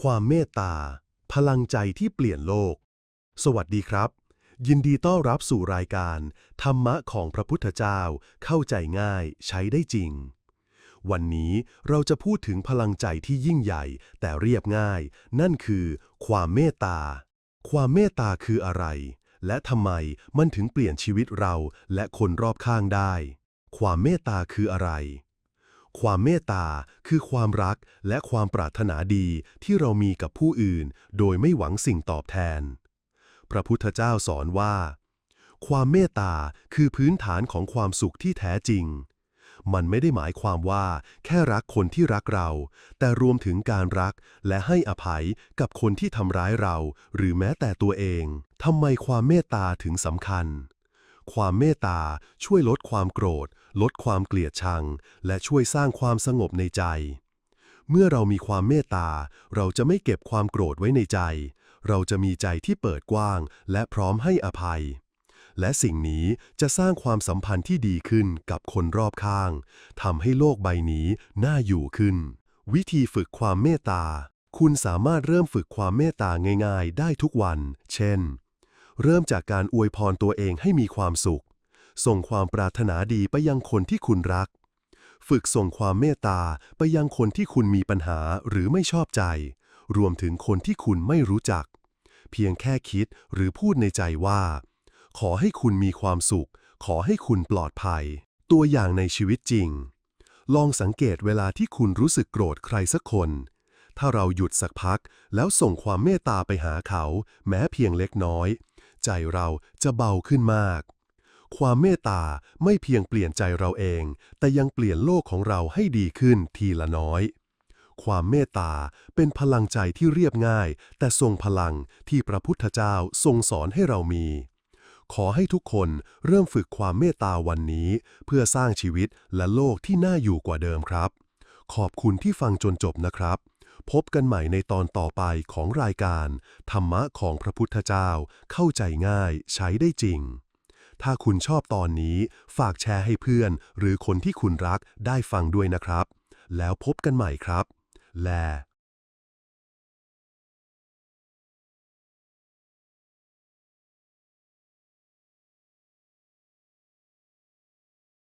ความเมตตา พลังใจที่เปลี่ยนโลก สวัสดีครับ ยินดีต้อนรับสู่รายการ ธรรมะของพระพุทธเจ้าเข้าใจง่ายใช้ได้จริง วันนี้เราจะพูดถึงพลังใจที่ยิ่งใหญ่ แต่เรียบง่าย นั่นคือ ความเมตตา ความเมตตาคืออะไร และทำไมมันถึงเปลี่ยนชีวิตเราและคนรอบข้างได้ ความเมตตาคืออะไร ความเมตตาคือความรักและความปรารถนาดีที่เรามีกับผู้อื่น โดยไม่หวังสิ่งตอบแทน พระพุทธเจ้าสอนว่า ความเมตตาคือพื้นฐานของความสุขที่แท้จริง มันไม่ได้หมายความว่า แค่รักคนที่รักเรา แต่รวมถึงการรักและให้อภัยกับคนที่ทำร้ายเรา หรือแม้แต่ตัวเองทำไมความเมตตาถึงสำคัญความเมตตาช่วยลดความโกรธ ลดความเกลียดชัง และช่วยสร้างความสงบในใจ เมื่อเรามีความเมตตา เราจะไม่เก็บความโกรธไว้ในใจ เราจะมีใจที่เปิดกว้าง และพร้อมให้อภัย และสิ่งนี้จะสร้างความสัมพันธ์ที่ดีขึ้นกับคนรอบข้างทำให้โลกใบนี้น่าอยู่ขึ้น วิธีฝึกความเมตตา คุณสามารถเริ่มฝึกความเมตตาง่าย ๆ ได้ทุกวัน เช่น เริ่มจากการอวยพรตัวเองให้มีความสุข ส่งความปรารถนาดีไปยังคนที่คุณรัก ฝึกส่งความเมตตาไปยังคนที่คุณมีปัญหาหรือไม่ชอบใจ รวมถึงคนที่คุณไม่รู้จัก เพียงแค่คิดหรือพูดในใจว่า ขอให้คุณมีความสุข ขอให้คุณปลอดภัย ตัวอย่างในชีวิตจริง ลองสังเกตเวลาที่คุณรู้สึกโกรธใครสักคนถ้าเราหยุดสักพักแล้วส่งความเมตตาไปหาเขา แม้เพียงเล็กน้อย ใจเราจะเบาขึ้นมาก ความเมตตาไม่เพียงเปลี่ยนใจเราเอง แต่ยังเปลี่ยนโลกของเราให้ดีขึ้นทีละน้อย ความเมตตาเป็นพลังใจที่เรียบง่าย แต่ทรงพลังที่พระพุทธเจ้าทรงสอนให้เรามี ขอให้ทุกคนเริ่มฝึกความเมตตาวันนี้ เพื่อสร้างชีวิตและโลกที่น่าอยู่กว่าเดิมครับ ขอบคุณที่ฟังจนจบนะครับพบกันใหม่ในตอนต่อไปของรายการ ธรรมะของพระพุทธเจ้าเข้าใจง่ายใช้ได้จริง ถ้าคุณชอบตอนนี้ ฝากแชร์ให้เพื่อน หรือคนที่คุณรักได้ฟังด้วยนะครับ แล้วพบกันใหม่ครับ แล